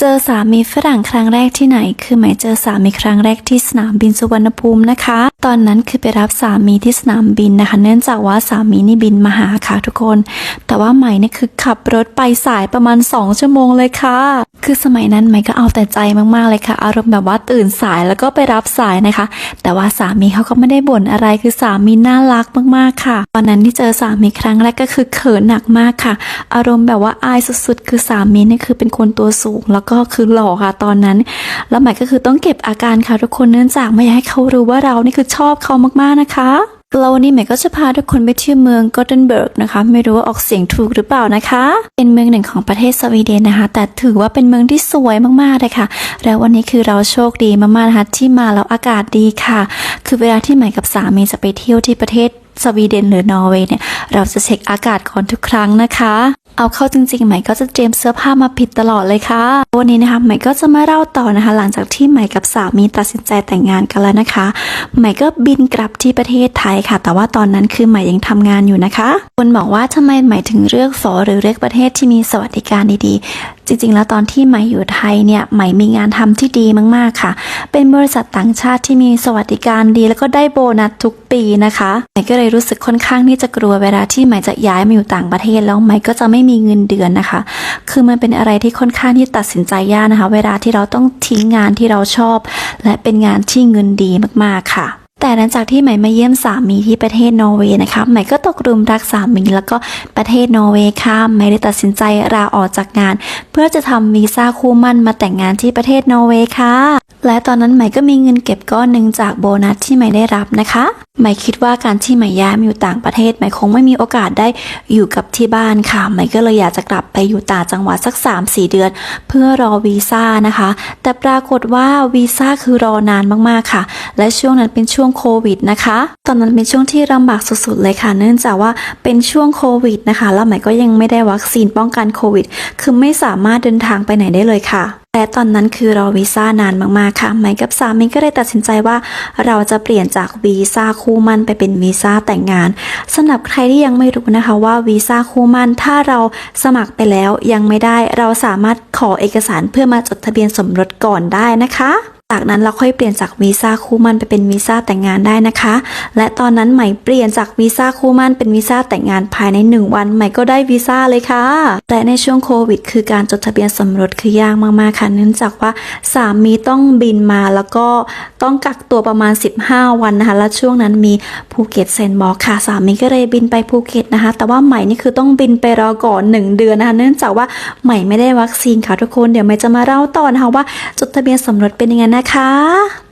เจอสามีฝรั่งครั้งแรกที่ไหน คือหมายเจอสามีครั้งแรกที่สนามบินสุวรรณภูมินะคะ ตอนนั้นคือไปรับสามีที่สนามบินนะคะ เนื่องจากว่าสามีนี่บินมาหาค่ะทุกคน แต่ว่าใหม่เนี่ยคือขับรถไปสายประมาณ 2 ชั่วโมงเลยค่ะคือสมัยนั้นใหม่ก็เอาแต่ใจมากๆเลยค่ะ อารมณ์แบบว่าตื่นสายแล้วก็ไปรับสายนะคะ แต่ว่าสามีเขาก็ไม่ได้บ่นอะไรคือสามีน่ารักมากๆค่ะตอนนั้นที่เจอสามีครั้งแรกก็คือเขินหนักมากค่ะ อารมณ์แบบว่าอายสุดๆ คือสามีนี่คือเป็นคนตัวสูง แล้วก็คือหล่อค่ะตอนนั้น แล้วใหม่ก็คือต้องเก็บอาการค่ะทุกคนเนื่องจากไม่อยากให้เขารู้ว่าเรานี่คือชอบเขามากๆนะคะ เราวันนี้เม่ก็จะพาทุกคนไปที่เมืองกอตเทนเบิร์กนะคะ ไม่รู้ว่าออกเสียงถูกหรือเปล่านะคะ เป็นเมืองหนึ่งของประเทศสวีเดนนะคะ แต่ถือว่าเป็นเมืองที่สวยมากๆเลยค่ะ แล้ววันนี้คือเราโชคดีมากๆนะคะที่มาแล้วอากาศดีค่ะ คือเวลาที่ใหม่กับสามีจะไปเที่ยวที่ประเทศสวีเดนหรือนอร์เวย์เนี่ย เราจะเช็คอากาศก่อนทุกครั้งนะคะ เอาเข้าจริงๆ ใหม่ก็จะเตรียมเสื้อผ้ามาผิดตลอดเลยค่ะ วันนี้นะคะใหม่ก็จะมาเล่าต่อนะคะ หลังจากที่ใหม่กับสามีตัดสินใจแต่งงานกันแล้วนะคะใหม่ก็บินกลับที่ประเทศไทยค่ะ แต่ว่าตอนนั้นคือใหม่ยังทำงานอยู่นะคะคนบอกว่าทำไมใหม่ถึงเลือกฝอหรือเลือกประเทศที่มีสวัสดิการดีๆ จริงๆ แล้วตอนที่ใหม่อยู่ไทยเนี่ยใหม่มีงานทำที่ดีมากๆค่ะ เป็นบริษัทต่างชาติที่มีสวัสดิการดี แล้วก็ได้โบนัสทุกปีนะคะใหม่ก็เลยรู้สึกค่อนข้างที่จะกลัวเวลาที่ใหม่จะย้ายมาอยู่ต่างประเทศแล้วใหม่ก็จะไม่มีเงินเดือนนะคะ คือมันเป็นอะไรที่ค่อนข้างที่ตัดสินใจยากนะคะ เวลาที่เราต้องทิ้งงานที่เราชอบ และเป็นงานที่เงินดีมากๆค่ะ แต่หลังจากที่ใหม่มาเยี่ยมสามีที่ประเทศนอร์เวย์นะคะใหม่ก็ตกหลุมรักสามีแล้วก็ประเทศนอร์เวย์ค่ะใหม่ได้ตัดสินใจลาออกจากงาน เพื่อจะทำวีซ่าคู่มั่นมาแต่งงานที่ประเทศนอร์เวย์ค่ะและตอนนั้นใหม่ก็มีเงินเก็บก้อนหนึ่งจากโบนัสที่ใหม่ได้รับนะคะ ใหม่คิดว่าการที่ใหม่ย้ายมาอยู่ต่างประเทศใหม่คงไม่มีโอกาสได้อยู่กับที่บ้านค่ะใหม่ก็เลยอยากจะกลับไปอยู่ต่างจังหวัดสัก 3-4 เดือน เพื่อรอวีซ่านะคะ แต่ปรากฏว่าวีซ่าคือรอนานมากๆค่ะ และช่วงนั้นเป็นช่วงโควิดนะคะ ตอนนั้นเป็นช่วงที่ลำบากสุดๆเลยค่ะ เนื่องจากว่าเป็นช่วงโควิดนะคะ แล้วใหม่ก็ยังไม่ได้วัคซีนป้องกันโควิด คือไม่สามารถเดินทางไปไหนได้เลยค่ะ และตอนนั้นคือรอวีซ่านานมากๆค่ะใหม่กับสามีก็เลยตัดสินใจว่าเราจะเปลี่ยนจากวีซ่าคู่มั่นไปเป็นวีซ่าแต่งงานสำหรับใครที่ยังไม่รู้นะคะว่าวีซ่าคู่มั่นถ้าเราสมัครไปแล้วยังไม่ได้ เราสามารถขอเอกสารเพื่อมาจดทะเบียนสมรสก่อนได้นะคะ จากนั้นเราค่อยเปลี่ยนจากวีซ่าคู่มั่นไปเป็นวีซ่าแต่งงานได้นะคะ และตอนนั้นใหม่เปลี่ยนจากวีซ่าคู่มั่นเป็นวีซ่าแต่งงานภายในหนึ่งวันใหม่ก็ได้วีซ่าเลยค่ะและในช่วงโควิด คือการจดทะเบียนสมรสคือยากมากๆค่ะเนื่องจากว่าสามีต้องบินมาแล้วก็ต้องกักตัวประมาณ 15 วันนะคะ และช่วงนั้นมีภูเก็ตเซนบอกค่ะสามีก็เลยบินไปภูเก็ตนะคะ แต่ว่าใหม่นี่คือต้องบินไปรอก่อน 1 เดือนนะคะ เนื่องจากว่าใหม่ไม่ได้วัคซีนค่ะทุกคนเดี๋ยวใหม่จะมาเล่าต่อนะคะว่าจดทะเบียนสมรสเป็นยังไงนะคะ